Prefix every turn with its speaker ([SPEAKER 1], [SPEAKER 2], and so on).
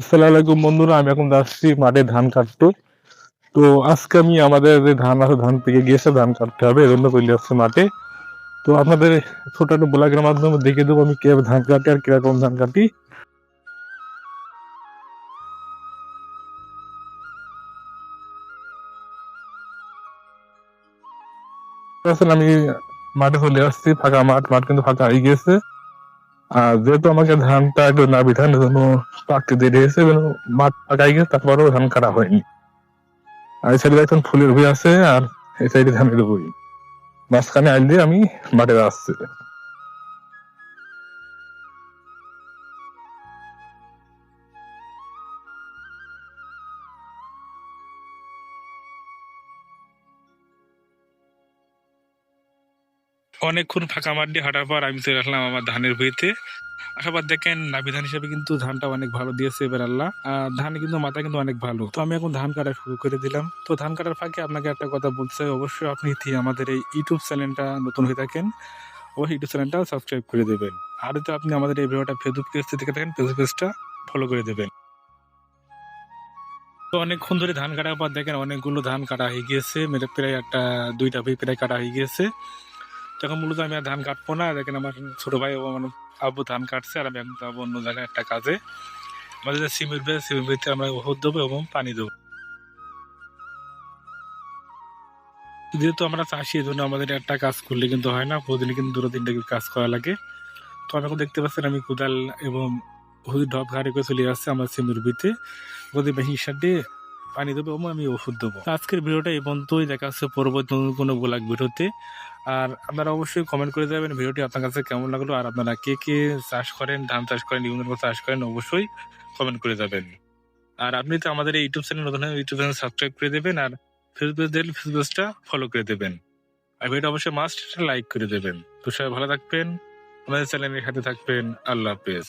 [SPEAKER 1] আসসালামু বন্ধুরা, আমি এখন যাচ্ছি মাঠে ধান কাটতে। তো আজকে আমি আমাদের যে ধান আছে, ধান পেকে গিয়েছে, ধান কাটতে হবে এজন্য চলে আসছে মাঠে। তো আপনাদের ছোট একটা ব্লগের মাধ্যমে দেখে দেবো আমি কীভাবে ধান কাটি আর কীরকম ধান কাটি। আসলে আমি মাঠে চলে আসছি, ফাঁকা মাঠ মাঠ কিন্তু ফাঁকা হয়ে গিয়েছে। আর যেহেতু আমাকে ধানটা একটু না বিধান জন্য পাকতে দেরি হয়েছে মাঠ পাকাই গেছে, তারপরেও ধান কাটা হয়নি। আর এই সাইডে এখন ফুলের বই আছে, আর এই সাইডে ধানের বই মাঝখানে আইল আমি মাঠে আসছি।
[SPEAKER 2] অনেকক্ষণ ফাঁকা মাঠ দিয়ে হাঁটার পর আমি চলে আসলাম আমার ধানের ভুঁইতে। আসাবার দেখেন নাবি ধান হিসেবে কিন্তু ধানটা অনেক ভালো দিয়েছে এবার আল্লাহ। আর ধান কিন্তু মাথা কিন্তু অনেক ভালো। তো আমি এখন ধান কাটা শুরু করে দিলাম। তো ধান কাটার ফাঁকে আপনাকে একটা কথা বলতে চাই। অবশ্যই আপনি আমাদের এই ইউটিউব চ্যানেলটা নতুন হয়ে থাকেন, অবশ্যই ইউটিউব চ্যানেলটা সাবস্ক্রাইব করে দেবেন। আর যদি আপনি আমাদের এই ভিডিওটা ফেসবুক পেজ থেকে থাকেন ফেসবুক পেজটা ফলো করে দেবেন। তো অনেকক্ষণ ধরে ধান কাটার পর দেখেন অনেকগুলো ধান কাটা হয়ে গিয়েছে। মেরে প্রায় একটা, দুইটা ভুঁই প্রায় কাটা হয়ে গিয়েছে। তখন মূলত আমি আর ধান কাটবো না। দেখেন আমার ছোট ভাই আমার আব্বু ধান কাটছে আর আমি এখন যাব অন্য জায়গায় একটা কাজে। আমাদের সিমেন্ট বেড়ে সিমেন্ট বেড়তে আমরা ওষুধ দেবো এবং পানি দেবো। যেহেতু আমরা চাষি এই জন্য আমাদের একটা কাজ করলে কিন্তু হয় না। প্রতিদিন কিন্তু দুটো তিনটে কাজ করা লাগে। তো আমি এখন দেখতে পাচ্ছেন আমি কোদাল এবং ওষুধ ঢপ ঘাড়ে করে চলে আসছে আমার সিমেন্ট বিতে ওদের বেশি সার দিয়ে পানি দেবো এবং আমি ওষুধ দেবো। আজকের ভিডিওটা এই পর্যন্তই। দেখা যাচ্ছে পরবর্তী কোনো ব্লগ ভিডিওতে। আর আপনারা অবশ্যই কমেন্ট করে যাবেন ভিডিওটি আপনার কাছে কেমন লাগল, আর আপনারা কে কে চাষ করেন, ধান চাষ করেন, বিভিন্ন চাষ করেন, অবশ্যই কমেন্ট করে যাবেন। আর আপনি তো আমাদের এই ইউটিউব চ্যানেল নতুন ইউটিউব চ্যানেল সাবস্ক্রাইব করে দেবেন, আর ফেসবুক দেখলে ফেসবুকটা ফলো করে দেবেন। আর ভিডিও অবশ্যই মাস্ট লাইক করে দেবেন। তো সবাই ভালো থাকবেন, আমাদের চ্যানেলের সাথে থাকবেন, আল্লাহ হাফেজ।